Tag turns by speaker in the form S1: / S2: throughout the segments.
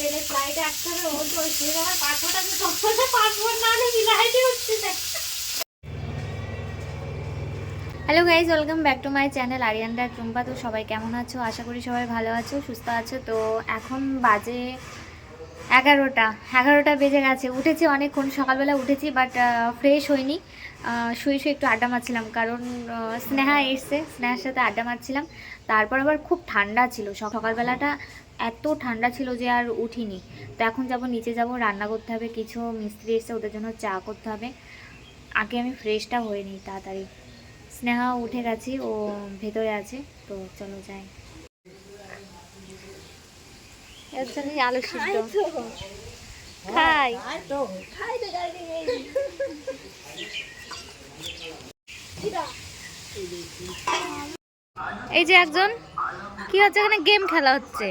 S1: পেলে ফ্লাইটে আসতে হবে, ও তো পাসপোর্ট না হলে দেয় hello guys welcome back to my channel আরিয়ানদা Tumpa. তো সবাই কেমন আছো? আশা করি সবাই ভালো আছো, সুস্থ আছো। তো এখন বাজে এগারোটা এগারোটা বেজে গেছে। উঠেছি অনেকক্ষণ, সকালবেলা উঠেছি বাট ফ্রেশ হইনি। শুয়ে শুয়ে একটু আড্ডা মারছিলাম, কারণ স্নেহা এসছে, স্নেহার সাথে আড্ডা মারছিলাম। তারপর আবার খুব ঠান্ডা ছিল। সকালবেলাটা এত ঠান্ডা ছিল যে আর উঠিনি। তো এখন যাব নিচে যাব রান্না করতে হবে কিছু মিস্ত্রি এসছে ওদের জন্য চা করতে হবে। আগে আমি ফ্রেশটা হয়ে নিই তাড়াতাড়ি। স্নেহা উঠে গেছি ও ভেতরে আছে তো চলো যাই। এর জন্য আলু সিদ্ধ। খাই এই যে একজন, কি হচ্ছে এখানে? গেম খেলা হচ্ছে।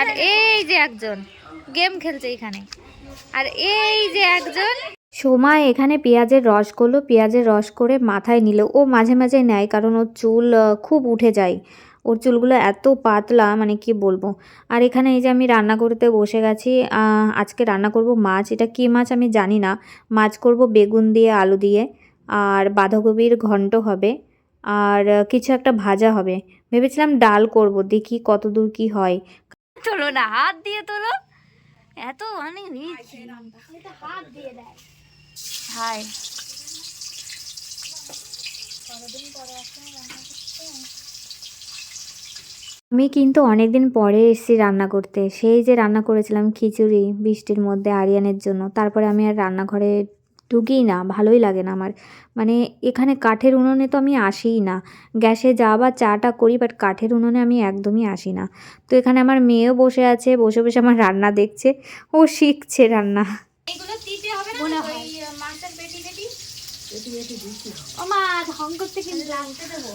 S1: আর এই যে একজন, গেম খেলছে এখানে। আর এই যে একজন। সময় এখানে পেঁয়াজের রস করল। পেঁয়াজের রস করে মাথায় নিল। ও মাঝে মাঝে নেয় কারণ ওর চুল খুব উঠে যায়। ওর চুলগুলো এত পাতলা মানে কি বলব। আর এখানে এই যে আমি রান্না করতে বসে গেছি আজকে রান্না করব মাছ। এটা কী মাছ আমি জানি না। মাছ করব বেগুন দিয়ে, আলু দিয়ে। আর বাঁধাকপির ঘন্ট হবে। আর কিছু একটা ভাজা হবে। ভেবেছিলাম ডাল করব দেখি কত দূর কি হয়। তোলো না হাত দিয়ে তোলো। এত অনেক
S2: হাত দিয়ে দেয়।
S1: হাই আমি কিন্তু অনেক দিন পরে এসেছি রান্না করতে। সেই যে রান্না করেছিলাম খিচুড়ি বৃষ্টির মধ্যে আরিয়ানের জন্য তারপরে আমি আর রান্নাঘরে ঢুকিই না ভালোই লাগে না আমার। মানে এখানে কাঠের উনুনে তো আমি আসিই না। গ্যাসে যা বা চাটা করি বাট কাঠের উনুনে আমি একদমই আসি না। তো এখানে আমার মেয়েও বসে আছে বসে বসে আমার রান্না দেখছে। ও শিখছে রান্না।
S2: এগুলো দিতে হবে না ওই মাছের পেটি পেটি ও মা ঢং করতে কিন্তু। লাগতে দেবো?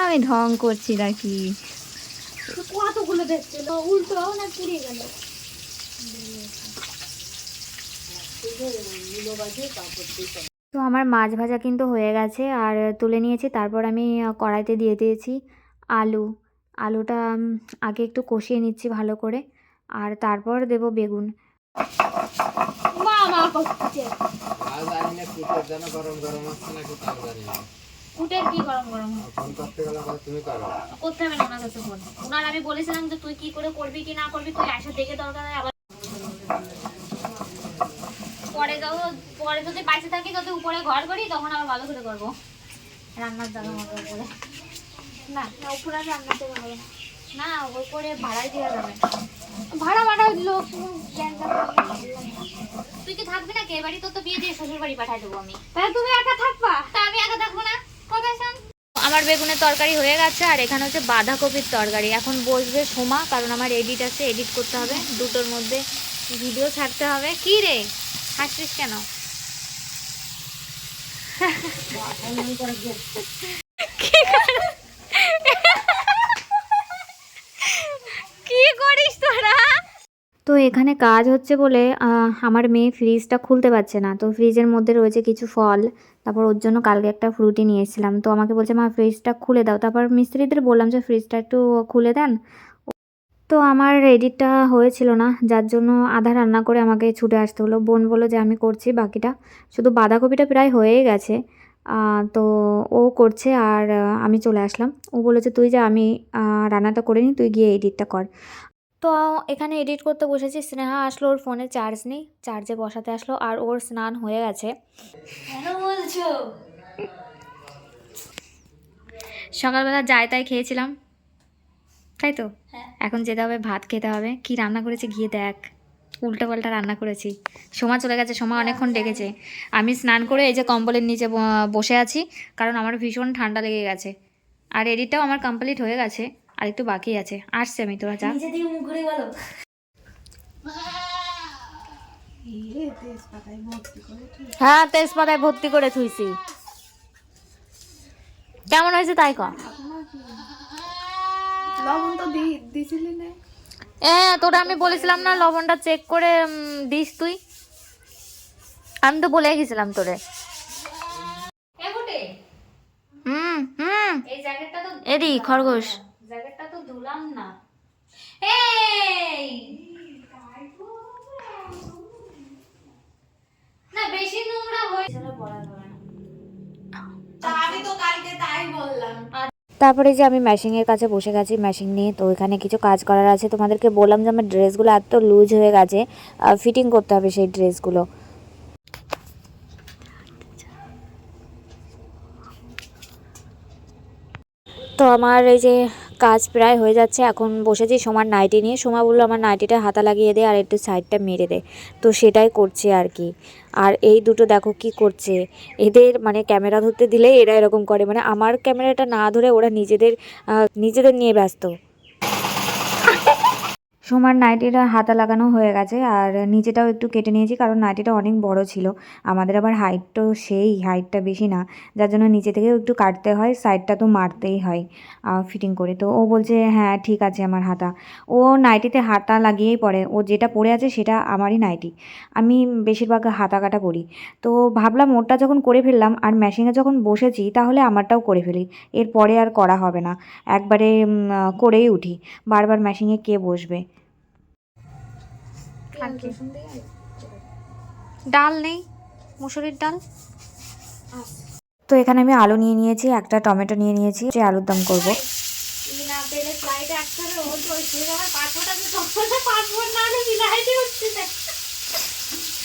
S2: আমি
S1: ঢং করছি নাকি?
S2: কতগুলো দেখছে? উল্টো না পুড়িয়ে গেল।
S1: তো আমার মাছ ভাজা কিন্তু হয়ে গেছে আর তুলে নিয়েছি তারপর আমি কড়াইতে দিয়ে দিয়েছি আলু। আলুটা আগে একটু কষিয়ে নিচ্ছি ভালো করে আর তারপর দেব বেগুন।
S3: গরম
S1: কুটের কি
S3: ফোন করতে গেলে তুমি করো।
S1: করতে হবে না ওনার কাছে ফোন। ওনার আমি বলেছিলাম যে তুই কি করে করবি কি না করবি তুই আসা দেখে দরকার আবার পরে যাও পরে যদি বাইসে থাকি যদি উপরে ঘর করি তখন আবার ভালো করে করব। রান্নার জায়গা মতো করে না
S2: উপরে রান্নাতে ভালো না।
S1: ওই করে ভাড়াই দেওয়া যাবে
S2: ভাড়া ভাড়া লোক
S1: তুই কি থাকবি না কে বাড়ি তোর তো বিয়ে দিয়ে শ্বশুর বাড়ি পাঠাই দেবো আমি।
S2: তাহলে তুমি একা থাকবা?
S1: তা আমি একা থাকব না। শান? আমার বেগুনের তরকারি হয়ে গেছে আর এখানে হচ্ছে বাঁধাকপির তরকারি। এখন বসবে সোমা কারণ আমার এডিট আছে এডিট করতে হবে। দুটোর মধ্যে ভিডিও ছাড়তে হবে। কি রে? হাসছিস কেন? তো এখানে কাজ হচ্ছে বলে আমার মেয়ে ফ্রিজটা খুলতে পারছে না। তো ফ্রিজের মধ্যে রয়েছে কিছু ফল, তারপর ওর জন্য কালকে একটা ফ্রুটি নিয়ে এসেছিলাম। তো আমাকে বলছে, মা ফ্রিজটা খুলে দাও। তারপর মিস্ত্রিদের বললাম যে ফ্রিজটা একটু খুলে দেন। তো আমার এডিটটা হয়েছিল না যার জন্য আধা রান্না করে আমাকে ছুটে আসতে হলো। বোন বলল যে আমি করছি বাকিটা। শুধু বাঁধাকপিটা প্রায় হয়েই গেছে। তো ও করছে আর আমি চলে আসলাম। ও বলেছে তুই যা আমি রান্নাটা করে নিই তুই গিয়ে এডিটটা কর। তো এখানে এডিট করতে বসেছি। স্নেহা আসলো ওর ফোনে চার্জ নেই। চার্জে বসাতে আসলো আর ওর স্নান হয়ে গেছে।
S2: বলছো?
S1: সকালবেলা যাই তাই খেয়েছিলাম। তাই তো?
S2: হ্যাঁ।
S1: এখন যেতে হবে ভাত খেতে হবে। কি রান্না করেছি গিয়ে দেখ। উল্টো পাল্টা রান্না করেছি। সোমা চলে গেছে সোমা অনেকক্ষণ ডেকেছে। আমি স্নান করে এই যে কম্বলের নিচে বসে আছি কারণ আমার ভীষণ ঠান্ডা লেগে গেছে। আর এডিটটাও আমার কমপ্লিট হয়ে গেছে আর একটু বাকি আছে। আসছে আমি তোরা যা। হ্যাঁ তেজপাতায় ভর্তি করে থুইছি। কেমন হয়েছে তাই ক
S2: লবণ তো দিছিলি না।
S1: এ তোরা আমি বলেছিলাম না লবণটা চেক করে দিস তুই। আমি তো বলে গেছিলাম তোরে। হুম হুম।
S2: এই জ্যাকেটটা তো
S1: এদি খরগোশ।
S2: জ্যাকেটটা তো ধুলাম না। এই! না বেশি নোংরা হয়ে পড়া যাবে না। আমি তো কালকে তাই বললাম।
S1: তারপরে যে আমি ম্যাশিংয়ের কাছে বসে গেছি ম্যাশিং নিয়ে, তো এখানে কিছু কাজ করার আছে। তোমাদেরকে বললাম যে, আমার ড্রেসগুলো এত লুজ হয়ে গেছে ফিটিং করতে হবে সেই ড্রেসগুলো তো আমার এই যে কাজ প্রায় হয়ে যাচ্ছে। এখন বসেছি সোমার নাইটি নিয়ে। সোমা বলল, আমার নাইটিটা হাতা লাগিয়ে দে আর একটু সাইডটা মেরে দে। তো সেটাই করছে আর কি। আর এই দুটো দেখো কি করছে। এদের মানে ক্যামেরা ধরতে দিলে এরা এরকম করে। মানে আমার ক্যামেরাটা না ধরে ওরা নিজেদের নিজেদের নিয়ে ব্যস্ত। সোমার নাইটিটা হাতা লাগানো হয়ে গেছে আর নিচেটাও একটু কেটে নিয়েছি কারণ নাইটিটা অনেক বড় ছিল। আমাদের আবার হাইটটাও সেই হাইটটা বেশি না। যার জন্য নিচে থেকেও একটু কাটতে হয় সাইডটা তো মারতেই হয় ফিটিং করে। তো ও বলছে হ্যাঁ ঠিক আছে আমার হাতা। ও নাইটিতে হাতা লাগিয়েই পরে। ও যেটা পরে আছে সেটা আমারই নাইটি। আমি বেশিরভাগ হাতা কাটা করি। তো ভাবলাম ওরটা যখন করে ফেললাম আর মেশিনে যখন বসেছি তাহলে আমারটাও করে ফেলি। এরপরে আর করা হবে না। একবারে করেই উঠি। বারবার মেশিনে কে বসবে? ডাল নেই? মুসুরির ডাল? তো এখানে আমি আলু নিয়ে নিয়েছি একটা টমেটো নিয়ে নিয়েছি যে আলুর দম করব।
S2: না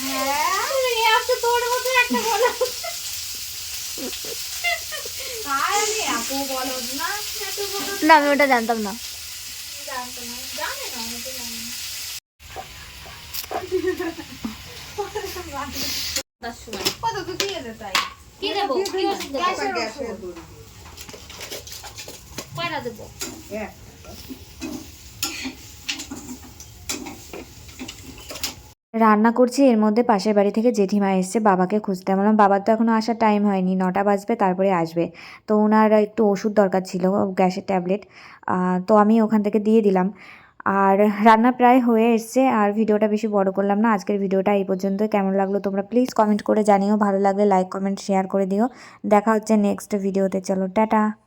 S2: হ্যাঁ? আমি না
S1: আমি ওটা জানতাম না।
S2: জানতো না জানে না আমি তো জানি না।
S1: রান্না করছি, এর মধ্যে পাশের বাড়ি থেকে জেঠিমা এসছে, বাবাকে খুঁজতে। বললাম, বাবার তো এখনও আসার টাইম হয়নি, নটা বাজবে, তারপরে আসবে। তো ওনার একটু ওষুধ দরকার ছিল, গ্যাসের ট্যাবলেট। তো আমি ওখান থেকে দিয়ে দিলাম। আর রান্না প্রায় হয়ে এসছে, আর ভিডিওটা বেশি বড় করলাম না। আজকের ভিডিওটা এই পর্যন্ত কেমন লাগল তোমরা প্লিজ কমেন্ট করে জানিও। ভালো লাগলে লাইক কমেন্ট শেয়ার করে দিও। দেখা হচ্ছে নেক্সট ভিডিওতে। চলো, টাটা।